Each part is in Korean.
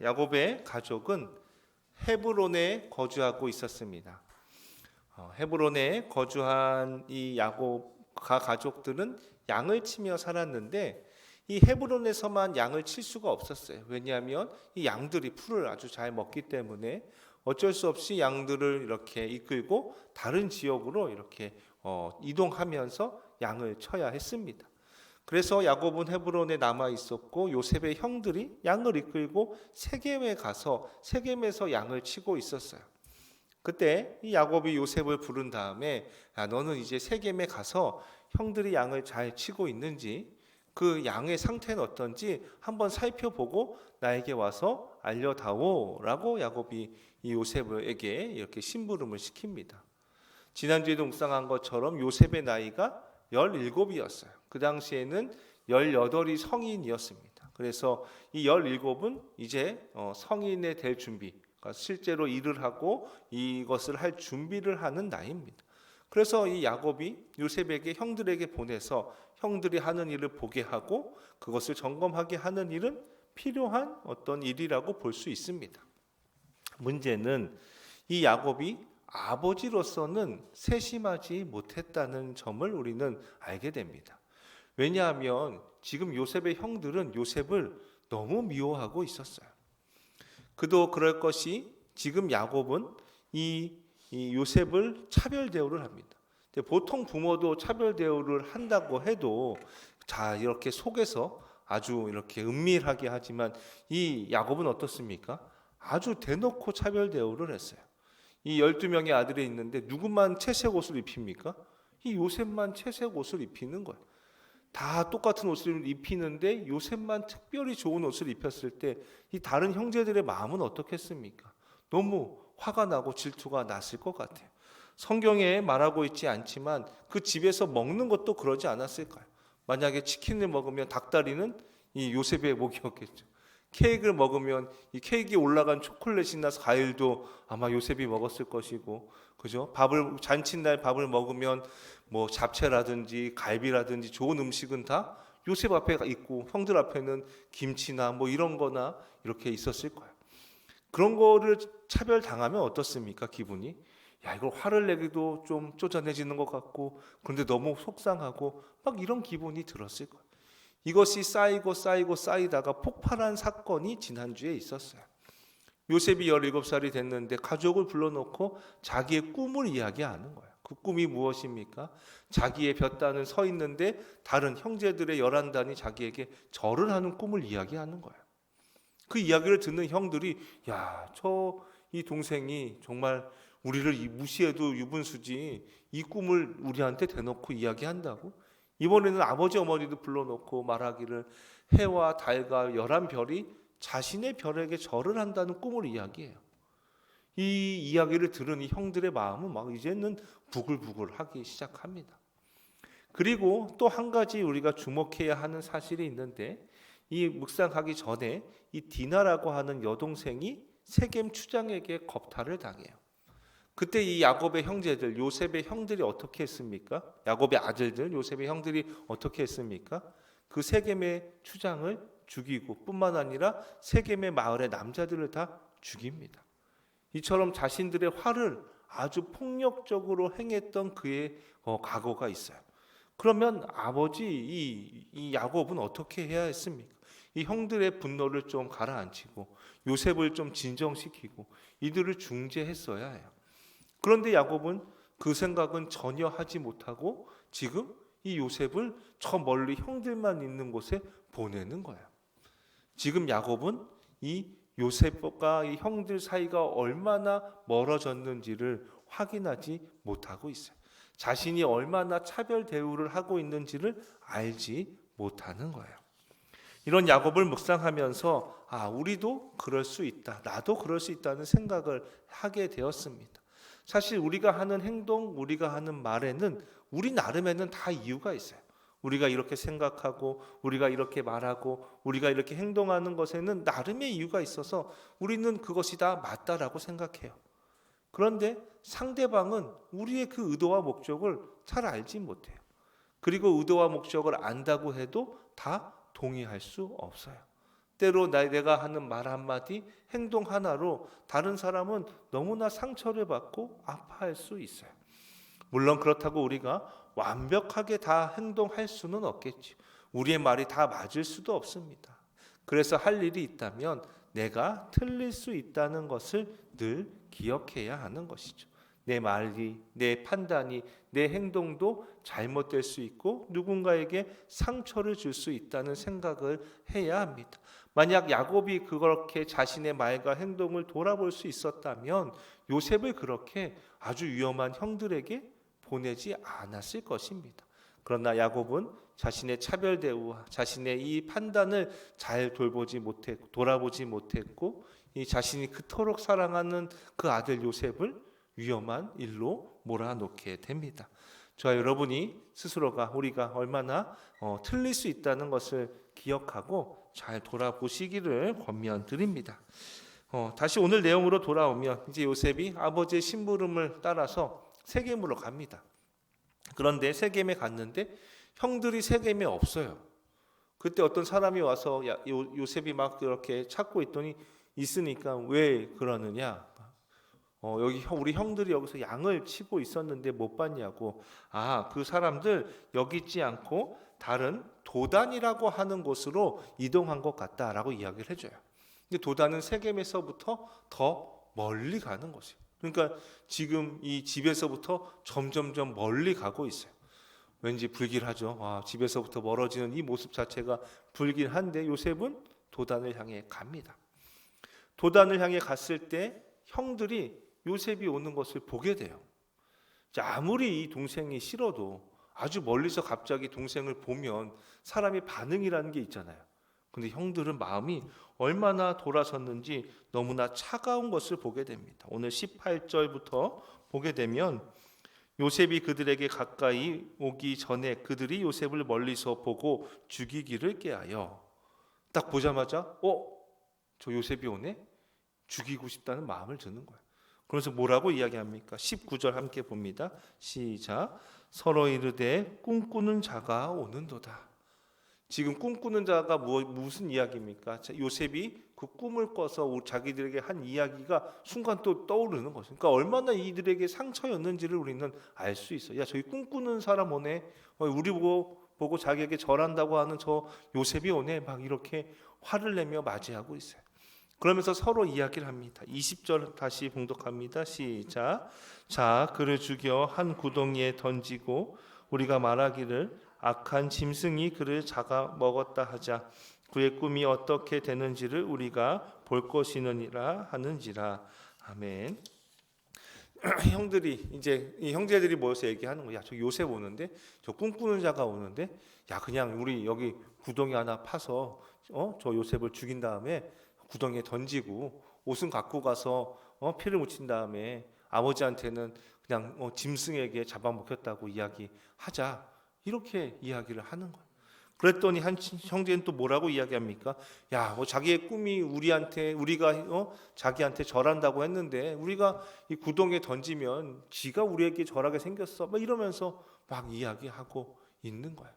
야곱의 가족은 헤브론에 거주하고 있었습니다. 어, 헤브론에 거주한 이 야곱과 가족들은 양을 치며 살았는데 이 헤브론에서만 양을 칠 수가 없었어요. 왜냐하면 이 양들이 풀을 아주 잘 먹기 때문에 어쩔 수 없이 양들을 이렇게 이끌고 다른 지역으로 이렇게 어, 이동하면서 양을 쳐야 했습니다. 그래서 야곱은 헤브론에 남아 있었고 요셉의 형들이 양을 이끌고 세겜에 가서 세겜에서 양을 치고 있었어요. 그때 이 야곱이 요셉을 부른 다음에 야, 너는 이제 세겜에 가서 형들이 양을 잘 치고 있는지 그 양의 상태는 어떤지 한번 살펴보고 나에게 와서 알려다오라고 야곱이 이 요셉에게 이렇게 심부름을 시킵니다. 지난주에도 묵상한 것처럼 요셉의 나이가 17이었어요. 그 당시에는 18이 성인이었습니다. 그래서 이 17은 이제 어, 성인에 될 준비, 그러니까 실제로 일을 하고 이것을 할 준비를 하는 나이입니다. 그래서 이 야곱이 요셉에게 형들에게 보내서 형들이 하는 일을 보게 하고 그것을 점검하게 하는 일은 필요한 어떤 일이라고 볼 수 있습니다. 문제는 이 야곱이 아버지로서는 세심하지 못했다는 점을 우리는 알게 됩니다. 왜냐하면 지금 요셉의 형들은 요셉을 너무 미워하고 있었어요. 그도 그럴 것이 지금 야곱은 이, 이 요셉을 차별 대우를 합니다. 보통 부모도 차별 대우를 한다고 해도 자 이렇게 속에서 아주 이렇게 은밀하게 하지만 이 야곱은 어떻습니까? 아주 대놓고 차별 대우를 했어요. 이 12명의 아들이 있는데 누구만 채색 옷을 입힙니까? 이 요셉만 채색 옷을 입히는 거예요. 다 똑같은 옷을 입히는데 요셉만 특별히 좋은 옷을 입혔을 때 이 다른 형제들의 마음은 어떻겠습니까? 너무 화가 나고 질투가 났을 것 같아요. 성경에 말하고 있지 않지만 그 집에서 먹는 것도 그러지 않았을까요? 만약에 치킨을 먹으면 닭다리는 이 요셉의 목이었겠죠. 케이크를 먹으면 이 케이크에 올라간 초콜릿이나 과일도 아마 요셉이 먹었을 것이고, 그죠? 밥을 잔칫날 밥을 먹으면 뭐 잡채라든지 갈비라든지 좋은 음식은 다 요셉 앞에 있고 형들 앞에는 김치나 뭐 이런 거나 이렇게 있었을 거예요. 그런 거를 차별 당하면 어떻습니까? 기분이? 야, 이걸 화를 내기도 좀 쪼잔해지는 것 같고 그런데 너무 속상하고 막 이런 기분이 들었을 거예요. 이것이 쌓이고 쌓이고 쌓이다가 폭발한 사건이 지난주에 있었어요. 요셉이 17살이 됐는데 가족을 불러놓고 자기의 꿈을 이야기하는 거예요. 그 꿈이 무엇입니까? 자기의 볕단은 서 있는데 다른 형제들의 열한 단이 자기에게 절을 하는 꿈을 이야기하는 거예요. 그 이야기를 듣는 형들이 야, 저 이 동생이 정말 우리를 무시해도 유분수지 이 꿈을 우리한테 대놓고 이야기한다고? 이번에는 아버지 어머니도 불러놓고 말하기를 해와 달과 열한 별이 자신의 별에게 절을 한다는 꿈을 이야기해요. 이 이야기를 들은 이 형들의 마음은 막 이제는 부글부글하기 시작합니다. 그리고 또 한 가지 우리가 주목해야 하는 사실이 있는데 이 묵상하기 전에 이 디나라고 하는 여동생이 세겜 추장에게 겁탈을 당해요. 그때 이 야곱의 형제들, 요셉의 형들이 어떻게 했습니까? 야곱의 아들들, 요셉의 형들이 어떻게 했습니까? 그 세겜의 추장을 죽이고 뿐만 아니라 세겜의 마을의 남자들을 다 죽입니다. 이처럼 자신들의 화를 아주 폭력적으로 행했던 그의 어, 과거가 있어요. 그러면 아버지 이, 이 야곱은 어떻게 해야 했습니까? 이 형들의 분노를 좀 가라앉히고 요셉을 좀 진정시키고 이들을 중재했어야 해요. 그런데 야곱은 그 생각은 전혀 하지 못하고 지금 이 요셉을 저 멀리 형들만 있는 곳에 보내는 거예요. 지금 야곱은 이 요셉과 이 형들 사이가 얼마나 멀어졌는지를 확인하지 못하고 있어요. 자신이 얼마나 차별 대우를 하고 있는지를 알지 못하는 거예요. 이런 야곱을 묵상하면서 아, 우리도 그럴 수 있다. 나도 그럴 수 있다는 생각을 하게 되었습니다. 사실 우리가 하는 행동, 우리가 하는 말에는 우리 나름에는 다 이유가 있어요. 우리가 이렇게 생각하고 우리가 이렇게 말하고 우리가 이렇게 행동하는 것에는 나름의 이유가 있어서 우리는 그것이 다 맞다라고 생각해요. 그런데 상대방은 우리의 그 의도와 목적을 잘 알지 못해요. 그리고 의도와 목적을 안다고 해도 다 동의할 수 없어요. 때로 나- 내가 하는 말 한마디, 행동 하나로 다른 사람은 너무나 상처를 받고 아파할 수 있어요. 물론 그렇다고 우리가 완벽하게 다 행동할 수는 없겠지. 우리의 말이 다 맞을 수도 없습니다. 그래서 할 일이 있다면 내가 틀릴 수 있다는 것을 늘 기억해야 하는 것이죠. 내 말이, 내 판단이, 내 행동도 잘못될 수 있고 누군가에게 상처를 줄 수 있다는 생각을 해야 합니다. 만약 야곱이 그렇게 자신의 말과 행동을 돌아볼 수 있었다면 요셉을 그렇게 아주 위험한 형들에게 보내지 않았을 것입니다. 그러나 야곱은 자신의 차별 대우와 자신의 이 판단을 잘 돌보지 못했고 돌아보지 못했고 이 자신이 그토록 사랑하는 그 아들 요셉을 위험한 일로 몰아놓게 됩니다. 저와 여러분이 스스로가 우리가 얼마나 어, 틀릴 수 있다는 것을 기억하고 잘 돌아보시기를 권면드립니다. 어, 다시 오늘 내용으로 돌아오면 이제 요셉이 아버지의 심부름을 따라서 세겜으로 갑니다. 그런데 세겜에 갔는데 형들이 세겜에 없어요. 그때 어떤 사람이 와서 야, 요, 요셉이 막 이렇게 찾고 있더니 있으니까 왜 그러느냐? 어, 여기 형- 우리 형들이 여기서 양을 치고 있었는데 못 봤냐고. 아, 그 사람들 여기 있지 않고 다른 도단이라고 하는 곳으로 이동한 것 같다라고 이야기를 해줘요. 근데 도단은 세겜에서부터 더 멀리 가는 것이에요. 그러니까 지금 이 집에서부터 점점점 멀리 가고 있어요. 왠지 불길하죠. 아, 집에서부터 멀어지는 이 모습 자체가 불길한데 요셉은 도단을 향해 갑니다. 도단을 향해 갔을 때 형들이 요셉이 오는 것을 보게 돼요. 자, 아무리 이 동생이 싫어도 아주 멀리서 갑자기 동생을 보면 사람의 반응이라는 게 있잖아요. 근데 형들은 마음이 얼마나 돌아섰는지 너무나 차가운 것을 보게 됩니다. 오늘 18절부터 보게 되면 요셉이 그들에게 가까이 오기 전에 그들이 요셉을 멀리서 보고 죽이기를 깨하여 딱 보자마자 어? 저 요셉이 오네? 죽이고 싶다는 마음을 드는 거예요. 그래서 뭐라고 이야기합니까? 19절 함께 봅니다. 시작. 서로 이르되 꿈꾸는 자가 오는도다. 지금 꿈꾸는 자가 무, 무슨 이야기입니까? 자, 요셉이 그 꿈을 꿔서 자기들에게 한 이야기가 순간 또 떠오르는 거죠. 그러니까 얼마나 이들에게 상처였는지를 우리는 알 수 있어요. 야, 저기 꿈꾸는 사람 오네. 어, 우리 보고 보고 자기에게 절한다고 하는 저 요셉이 오네. 막 이렇게 화를 내며 맞이하고 있어요. 그러면서 서로 이야기를 합니다. 20절 다시 봉독합니다. 시작. 자, 그를 죽여 한 구덩이에 던지고 우리가 말하기를 악한 짐승이 그를 잡아 먹었다 하자. 그의 꿈이 어떻게 되는지를 우리가 볼 것이느니라 하는지라. 아멘. 형들이 이제 이 형제들이 모여서 얘기하는 거야. 저 요셉 오는데 저 꿈꾸는 자가 오는데 야 그냥 우리 여기 구덩이 하나 파서 어 저 요셉을 죽인 다음에 구덩이에 던지고 옷은 갖고 가서 어 피를 묻힌 다음에 아버지한테는 그냥 어, 짐승에게 잡아먹혔다고 이야기하자 이렇게 이야기를 하는 거예요. 그랬더니 한 친- 형제는 또 뭐라고 이야기합니까? 야, 뭐 자기의 꿈이 우리한테 우리가 어 자기한테 절한다고 했는데 우리가 이 구덩이에 던지면 지가 우리에게 절하게 생겼어. 막 이러면서 막 이야기하고 있는 거예요.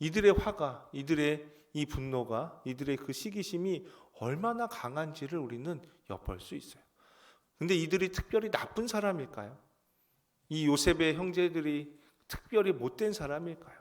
이들의 화가, 이들의 이 분노가, 이들의 그 시기심이 얼마나 강한지를 우리는 엿볼 수 있어요. 근데 이들이 특별히 나쁜 사람일까요? 이 요셉의 형제들이 특별히 못된 사람일까요?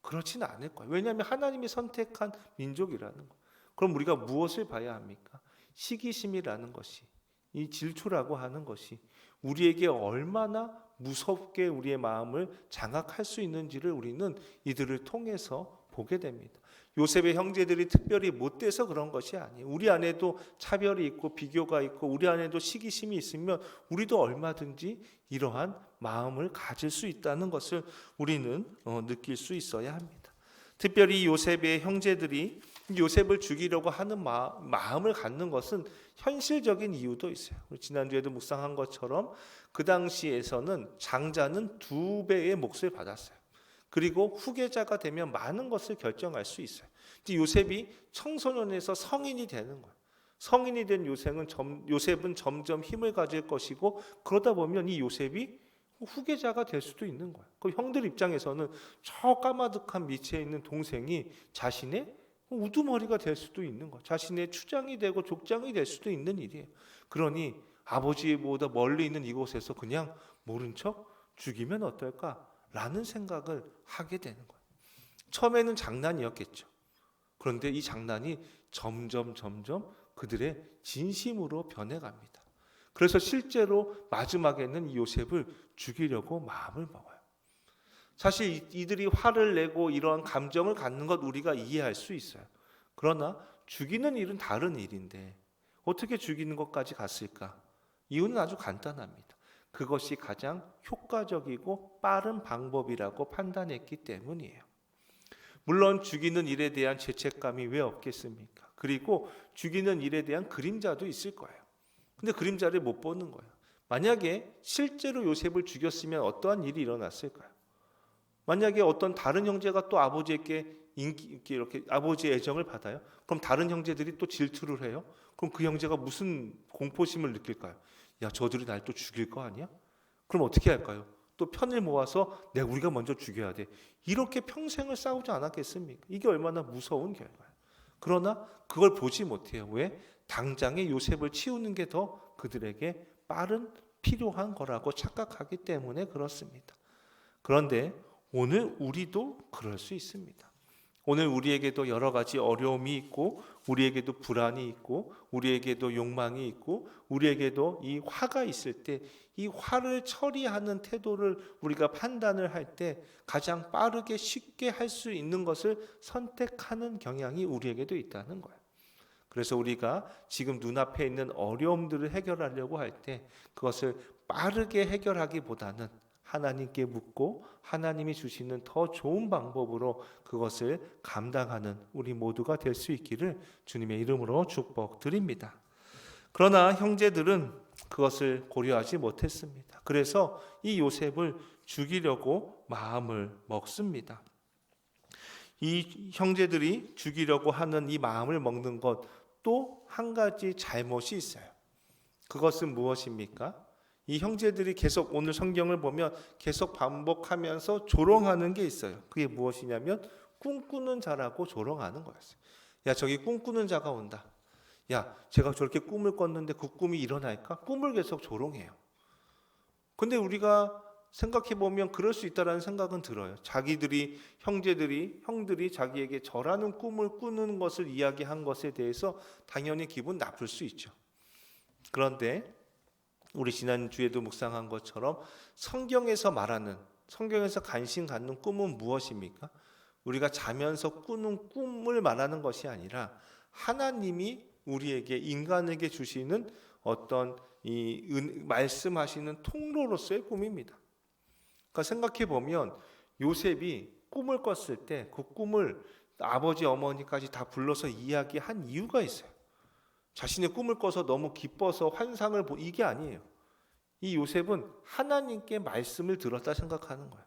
그렇지는 않을 거예요. 왜냐하면 하나님이 선택한 민족이라는 거. 그럼 우리가 무엇을 봐야 합니까? 시기심이라는 것이, 이 질투라고 하는 것이 우리에게 얼마나 무섭게 우리의 마음을 장악할 수 있는지를 우리는 이들을 통해서 보게 됩니다. 요셉의 형제들이 특별히 못돼서 그런 것이 아니에요. 우리 안에도 차별이 있고 비교가 있고 우리 안에도 시기심이 있으면 우리도 얼마든지 이러한 마음을 가질 수 있다는 것을 우리는 어, 느낄 수 있어야 합니다. 특별히 요셉의 형제들이 요셉을 죽이려고 하는 마, 마음을 갖는 것은 현실적인 이유도 있어요. 지난주에도 묵상한 것처럼 그 당시에서는 장자는 두 배의 몫을 받았어요. 그리고 후계자가 되면 많은 것을 결정할 수 있어요. 요셉이 청소년에서 성인이 되는 거예요. 성인이 된 요셉은, 점, 요셉은 점점 힘을 가질 것이고 그러다 보면 이 요셉이 후계자가 될 수도 있는 거예요. 그 형들 입장에서는 저 까마득한 밑에 있는 동생이 자신의 우두머리가 될 수도 있는 거. 자신의 추장이 되고 족장이 될 수도 있는 일이에요. 그러니 아버지보다 멀리 있는 이곳에서 그냥 모른 척 죽이면 어떨까 라는 생각을 하게 되는 거예요. 처음에는 장난이었겠죠. 그런데 이 장난이 점점 점점 그들의 진심으로 변해갑니다. 그래서 실제로 마지막에는 이 요셉을 죽이려고 마음을 먹어요. 사실 이- 이들이 화를 내고 이런 감정을 갖는 것 우리가 이해할 수 있어요. 그러나 죽이는 일은 다른 일인데 어떻게 죽이는 것까지 갔을까? 이유는 아주 간단합니다. 그것이 가장 효과적이고 빠른 방법이라고 판단했기 때문이에요. 물론 죽이는 일에 대한 죄책감이 왜 없겠습니까? 그리고 죽이는 일에 대한 그림자도 있을 거예요. 근데 그림자를 못 보는 거예요. 만약에 실제로 요셉을 죽였으면 어떠한 일이 일어났을까요? 만약에 어떤 다른 형제가 또 아버지에게 인기 이렇게, 아버지의 애정을 받아요. 그럼 다른 형제들이 또 질투를 해요. 그럼 그 형제가 무슨 공포심을 느낄까요? 야, 저들이 날 또 죽일 거 아니야? 그럼 어떻게 할까요? 또 편을 모아서 내가 우리가 먼저 죽여야 돼. 이렇게 평생을 싸우지 않았겠습니까? 이게 얼마나 무서운 결과예요. 그러나 그걸 보지 못해요. 왜? 당장에 요셉을 치우는 게 더 그들에게 빠른 필요한 거라고 착각하기 때문에 그렇습니다. 그런데 오늘 우리도 그럴 수 있습니다. 오늘 우리에게도 여러 가지 어려움이 있고 우리에게도 불안이 있고 우리에게도 욕망이 있고 우리에게도 이 화가 있을 때 이 화를 처리하는 태도를 우리가 판단을 할 때 가장 빠르게 쉽게 할 수 있는 것을 선택하는 경향이 우리에게도 있다는 거예요. 그래서 우리가 지금 눈앞에 있는 어려움들을 해결하려고 할 때 그것을 빠르게 해결하기보다는 하나님께 묻고 하나님이 주시는 더 좋은 방법으로 그것을 감당하는 우리 모두가 될 수 있기를 주님의 이름으로 축복드립니다. 그러나 형제들은 그것을 고려하지 못했습니다. 그래서 이 요셉을 죽이려고 마음을 먹습니다. 이 형제들이 죽이려고 하는 이 마음을 먹는 것 또 한 가지 잘못이 있어요. 그것은 무엇입니까? 이 형제들이 계속 오늘 성경을 보면 계속 반복하면서 조롱하는 게 있어요. 그게 무엇이냐면 꿈꾸는 자라고 조롱하는 거였어요. 야, 저기 꿈꾸는 자가 온다. 야, 제가 저렇게 꿈을 꿨는데 그 꿈이 일어날까? 꿈을 계속 조롱해요. 근데 우리가 생각해 보면 그럴 수 있다라는 생각은 들어요. 자기들이 형제들이 형들이 자기에게 저라는 꿈을 꾸는 것을 이야기한 것에 대해서 당연히 기분 나쁠 수 있죠. 그런데 우리 지난 주에도 묵상한 것처럼 성경에서 말하는 성경에서 관심 갖는 꿈은 무엇입니까? 우리가 자면서 꾸는 꿈을 말하는 것이 아니라 하나님이 우리에게 인간에게 주시는 어떤 이 은, 말씀하시는 통로로서의 꿈입니다. 그러니까 생각해 보면 요셉이 꿈을 꿨을 때 그 꿈을 아버지 어머니까지 다 불러서 이야기한 이유가 있어요. 자신의 꿈을 꿔서 너무 기뻐서 환상을 보 이게 아니에요. 이 요셉은 하나님께 말씀을 들었다 생각하는 거예요.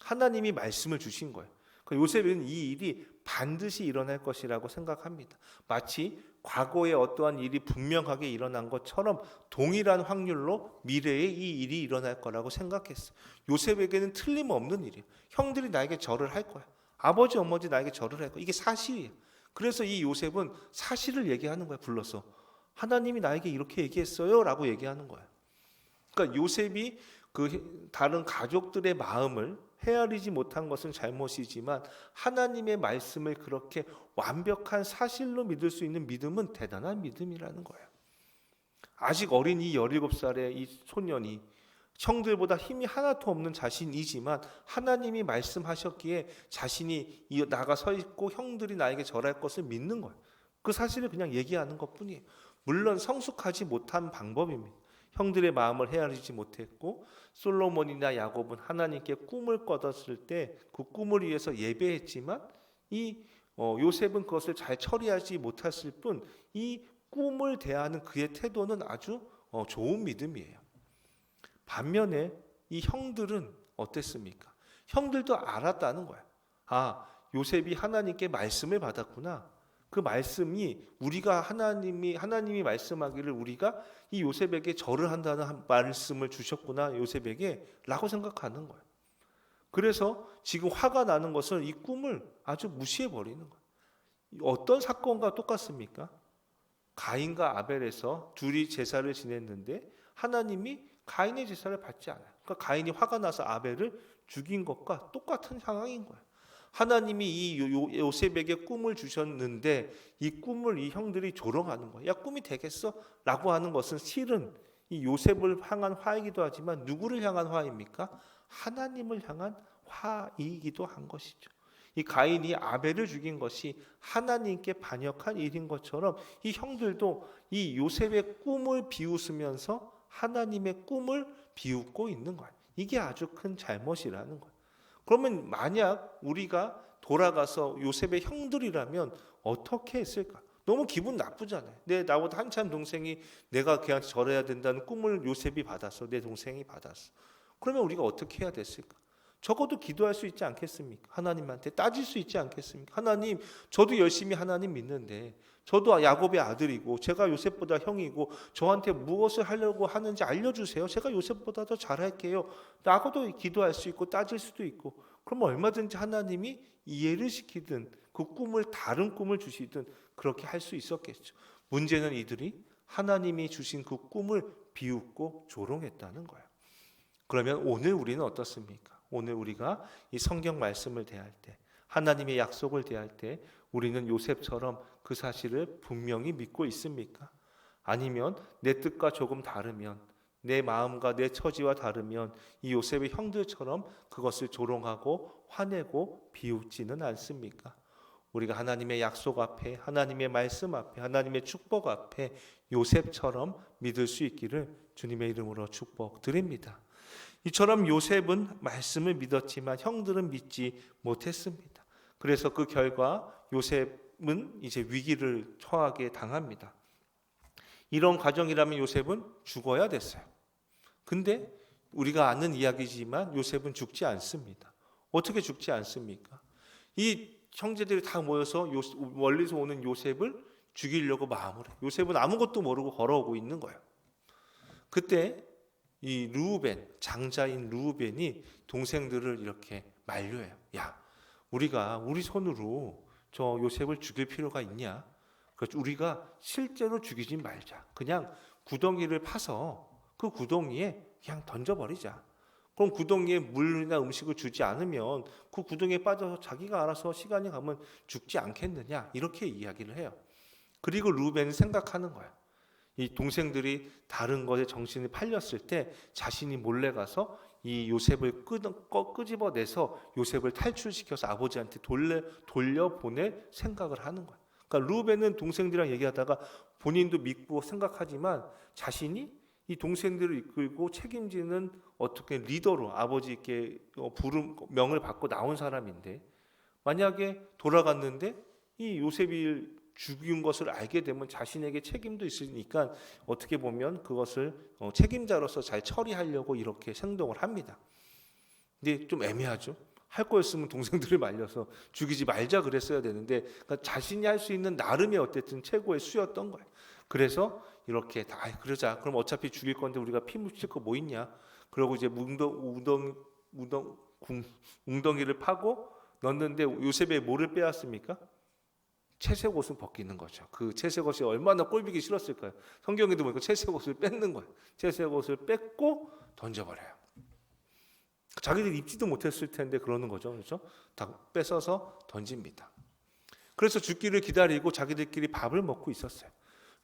하나님이 말씀을 주신 거예요. 그러니까 요셉은 이 일이 반드시 일어날 것이라고 생각합니다. 마치 과거에 어떠한 일이 분명하게 일어난 것처럼 동일한 확률로 미래에 이 일이 일어날 거라고 생각했어요. 요셉에게는 틀림없는 일이에요. 형들이 나에게 절을 할 거야. 아버지, 어머니 나에게 절을 할 거야. 이게 사실이에요. 그래서 이 요셉은 사실을 얘기하는 거야, 불러서. 하나님이 나에게 이렇게 얘기했어요. 라고 얘기하는 거야. 그러니까 요셉이 그 다른 가족들의 마음을 헤아리지 못한 것은 잘못이지만 하나님의 말씀을 그렇게 완벽한 사실로 믿을 수 있는 믿음은 대단한 믿음이라는 거예요. 아직 어린 이 17살의 이 소년이 형들보다 힘이 하나도 없는 자신이지만 하나님이 말씀하셨기에 자신이 이 나가 서 있고 형들이 나에게 절할 것을 믿는 거예요. 그 사실을 그냥 얘기하는 것 뿐이에요. 물론 성숙하지 못한 방법입니다. 형들의 마음을 헤아리지 못했고 솔로몬이나 야곱은 하나님께 꿈을 꿔뒀을 때 그 꿈을 위해서 예배했지만 이 어, 요셉은 그것을 잘 처리하지 못했을 뿐 이 꿈을 대하는 그의 태도는 아주 어, 좋은 믿음이에요. 반면에 이 형들은 어땠습니까? 형들도 알았다는 거야. 아, 요셉이 하나님께 말씀을 받았구나. 그 말씀이 우리가 하나님이 하나님이 말씀하기를 우리가 이 요셉에게 절을 한다는 한 말씀을 주셨구나 요셉에게라고 생각하는 거예요. 그래서 지금 화가 나는 것을 이 꿈을 아주 무시해 버리는 거예요. 어떤 사건과 똑같습니까? 가인과 아벨에서 둘이 제사를 지냈는데 하나님이 가인의 제사를 받지 않아요. 그러니까 가인이 화가 나서 아벨을 죽인 것과 똑같은 상황인 거예요. 하나님이 이 요셉에게 꿈을 주셨는데 이 꿈을 이 형들이 조롱하는 거예요. 야 꿈이 되겠어? 라고 하는 것은 실은 이 요셉을 향한 화이기도 하지만 누구를 향한 화입니까? 하나님을 향한 화이기도 한 것이죠. 이 가인이 아벨을 죽인 것이 하나님께 반역한 일인 것처럼 이 형들도 이 요셉의 꿈을 비웃으면서 하나님의 꿈을 비웃고 있는 거예요. 이게 아주 큰 잘못이라는 거예요. 그러면 만약 우리가 돌아가서 요셉의 형들이라면 어떻게 했을까? 너무 기분 나쁘잖아요. 내 나보다 한참 동생이 내가 걔한테 절해야 된다는 꿈을 요셉이 받았어. 내 동생이 받았어. 그러면 우리가 어떻게 해야 됐을까? 적어도 기도할 수 있지 않겠습니까? 하나님한테 따질 수 있지 않겠습니까? 하나님, 저도 열심히 하나님 믿는데 저도 야곱의 아들이고 제가 요셉보다 형이고 저한테 무엇을 하려고 하는지 알려주세요. 제가 요셉보다 더 잘할게요. 나고도 기도할 수 있고 따질 수도 있고 그러면 얼마든지 하나님이 이해를 시키든 그 꿈을 다른 꿈을 주시든 그렇게 할 수 있었겠죠. 문제는 이들이 하나님이 주신 그 꿈을 비웃고 조롱했다는 거예요. 그러면 오늘 우리는 어떻습니까? 오늘 우리가 이 성경 말씀을 대할 때 하나님의 약속을 대할 때 우리는 요셉처럼 그 사실을 분명히 믿고 있습니까? 아니면 내 뜻과 조금 다르면 내 마음과 내 처지와 다르면 이 요셉의 형들처럼 그것을 조롱하고 화내고 비웃지는 않습니까? 우리가 하나님의 약속 앞에 하나님의 말씀 앞에 하나님의 축복 앞에 요셉처럼 믿을 수 있기를 주님의 이름으로 축복드립니다. 이처럼 요셉은 말씀을 믿었지만 형들은 믿지 못했습니다. 그래서 그 결과 요셉은 이제 위기를 처하게 당합니다. 이런 과정이라면 요셉은 죽어야 됐어요. 근데 우리가 아는 이야기지만 요셉은 죽지 않습니다. 어떻게 죽지 않습니까? 이 형제들이 다 모여서 요, 멀리서 오는 요셉을 죽이려고 마음을 해요. 요셉은 아무것도 모르고 걸어오고 있는 거예요. 그때 이 루벤 장자인 루벤이 동생들을 이렇게 만류해요. 야, 우리가 우리 손으로 저 요셉을 죽일 필요가 있냐? 그래서 우리가 실제로 죽이지 말자. 그냥 구덩이를 파서 그 구덩이에 그냥 던져버리자. 그럼 구덩이에 물이나 음식을 주지 않으면 그 구덩이에 빠져서 자기가 알아서 시간이 가면 죽지 않겠느냐 이렇게 이야기를 해요. 그리고 루벤은 생각하는 거야. 이 동생들이 다른 것에 정신이 팔렸을 때 자신이 몰래 가서 이 요셉을 끄, 꺼, 끄집어내서 요셉을 탈출시켜서 아버지한테 돌려, 돌려보낼 생각을 하는 거야. 그러니까 루벤은 동생들이랑 얘기하다가 본인도 믿고 생각하지만 자신이 이 동생들을 이끌고 책임지는 어떻게 리더로 아버지께 어, 부름 명을 받고 나온 사람인데 만약에 돌아갔는데 이 요셉이 죽인 것을 알게 되면 자신에게 책임도 있으니까 어떻게 보면 그것을 어, 책임자로서 잘 처리하려고 이렇게 행동을 합니다. 근데 좀 애매하죠. 할 거였으면 동생들을 말려서 죽이지 말자 그랬어야 되는데 그러니까 자신이 할 수 있는 나름의 어쨌든 최고의 수였던 거예요. 그래서 이렇게 다 그러자. 그럼 어차피 죽일 건데 우리가 피 묻힐 거 뭐 있냐? 그러고 이제 웅덩 웅덩 웅덩 궁- 웅덩이를 파고 넣는데 요셉의 뭐를 빼앗습니까? 채색 옷을 벗기는 거죠. 그 채색 옷이 얼마나 꼴보기 싫었을까요? 성경에도 보니까 채색 옷을 뺏는 거예요. 채색 옷을 뺏고 던져버려요. 자기들 입지도 못했을 텐데 그러는 거죠. 그렇죠? 다 뺏어서 던집니다. 그래서 죽기를 기다리고 자기들끼리 밥을 먹고 있었어요.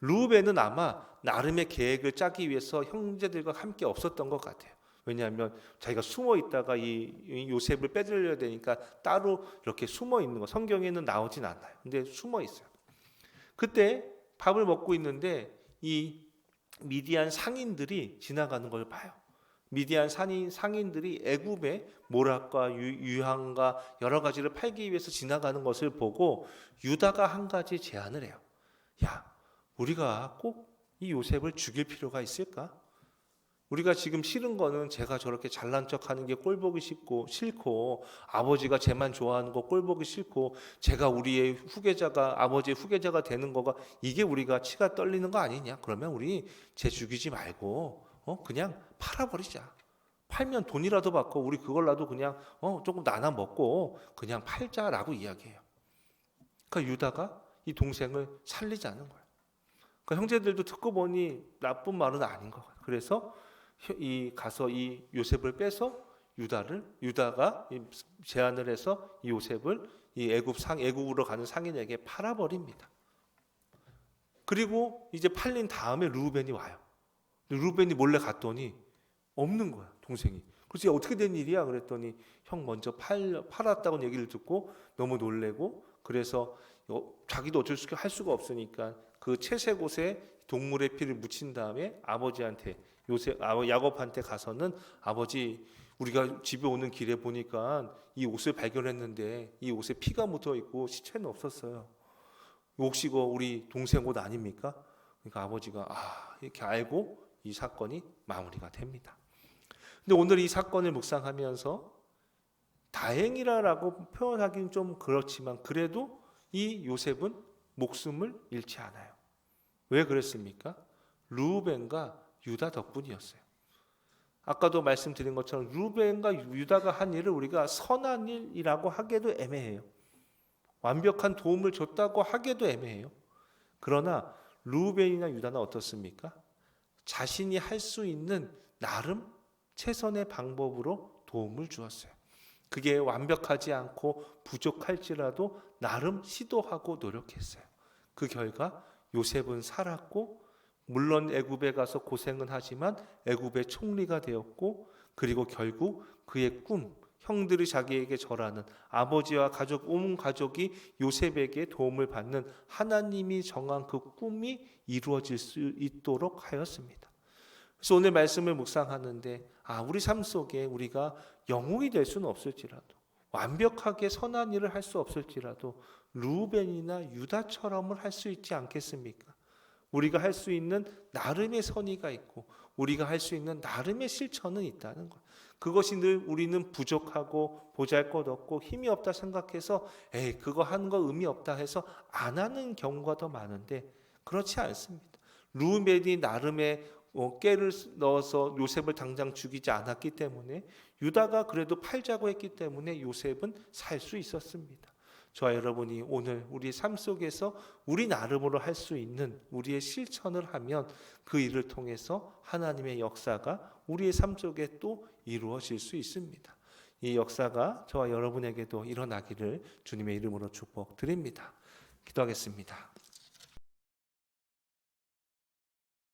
루벤은 아마 나름의 계획을 짜기 위해서 형제들과 함께 없었던 것 같아요. 왜냐하면 자기가 숨어 있다가 이, 이 요셉을 빼들려야 되니까 따로 이렇게 숨어 있는 거 성경에는 나오진 않아요. 근데 숨어 있어요. 그때 밥을 먹고 있는데 이 미디안 상인들이 지나가는 걸 봐요. 미디안 상인 상인들이 애굽의 모락과 유, 유향과 여러 가지를 팔기 위해서 지나가는 것을 보고 유다가 한 가지 제안을 해요. 야, 우리가 꼭 이 요셉을 죽일 필요가 있을까? 우리가 지금 싫은 거는 제가 저렇게 잘난 척 하는 게 꼴보기 싫고 싫고 아버지가 쟤만 좋아하는 거 꼴보기 싫고 제가 우리의 후계자가 아버지의 후계자가 되는 거가 이게 우리가 치가 떨리는 거 아니냐? 그러면 우리 쟤 죽이지 말고 어 그냥 팔아버리자. 팔면 돈이라도 받고 우리 그걸라도 그냥 어 조금 나눠 먹고 그냥 팔자라고 이야기해요. 그러니까 유다가 이 동생을 살리지 않는 거예요. 그러니까 형제들도 듣고 보니 나쁜 말은 아닌 것 같아요. 그래서 이 가서 이 요셉을 빼서 유다를 유다가 이 제안을 해서 이 요셉을 이 애굽 상 애굽으로 가는 상인에게 팔아 버립니다. 그리고 이제 팔린 다음에 루벤이 와요. 루벤이 몰래 갔더니 없는 거야 동생이. 그래서 어떻게 된 일이야? 그랬더니 형 먼저 팔 팔았다고 얘기를 듣고 너무 놀래고 그래서 어, 자기도 어쩔 수 할 수가 없으니까 그 채색 옷에 동물의 피를 묻힌 다음에 아버지한테 요셉 아, 야곱한테 가서는 아버지 우리가 집에 오는 길에 보니까 이 옷을 발견했는데 이 옷에 피가 묻어 있고 시체는 없었어요. 혹시 그 우리 동생 옷 아닙니까? 그러니까 아버지가 아 이렇게 알고 이 사건이 마무리가 됩니다. 근데 오늘 이 사건을 묵상하면서 다행이라라고 표현하기는 좀 그렇지만 그래도 이 요셉은 목숨을 잃지 않아요. 왜 그랬습니까? 루벤과 유다 덕분이었어요. 아까도 말씀드린 것처럼 루벤과 유다가 한 일을 우리가 선한 일이라고 하기도 애매해요. 완벽한 도움을 줬다고 하기도 애매해요. 그러나 루벤이나 유다는 어떻습니까? 자신이 할 수 있는 나름 최선의 방법으로 도움을 주었어요. 그게 완벽하지 않고 부족할지라도 나름 시도하고 노력했어요. 그 결과 요셉은 살았고 물론 애굽에 가서 고생은 하지만 애굽의 총리가 되었고 그리고 결국 그의 꿈 형들이 자기에게 절하는 아버지와 가족 온 가족이 요셉에게 도움을 받는 하나님이 정한 그 꿈이 이루어질 수 있도록 하였습니다. 그래서 오늘 말씀을 묵상하는데 아 우리 삶 속에 우리가 영웅이 될 수는 없을지라도 완벽하게 선한 일을 할 수 없을지라도 루벤이나 유다처럼을 할 수 있지 않겠습니까? 우리가 할 수 있는 나름의 선의가 있고 우리가 할 수 있는 나름의 실천은 있다는 것. 그것이 늘 우리는 부족하고 보잘것없고 힘이 없다 생각해서 에이 그거 하는 거 의미 없다 해서 안 하는 경우가 더 많은데 그렇지 않습니다. 루벤이 나름의 어, 깨를 넣어서 요셉을 당장 죽이지 않았기 때문에 유다가 그래도 팔자고 했기 때문에 요셉은 살 수 있었습니다. 저와 여러분이 오늘 우리 삶 속에서 우리 나름으로 할 수 있는 우리의 실천을 하면 그 일을 통해서 하나님의 역사가 우리의 삶 속에 또 이루어질 수 있습니다. 이 역사가 저와 여러분에게도 일어나기를 주님의 이름으로 축복드립니다. 기도하겠습니다.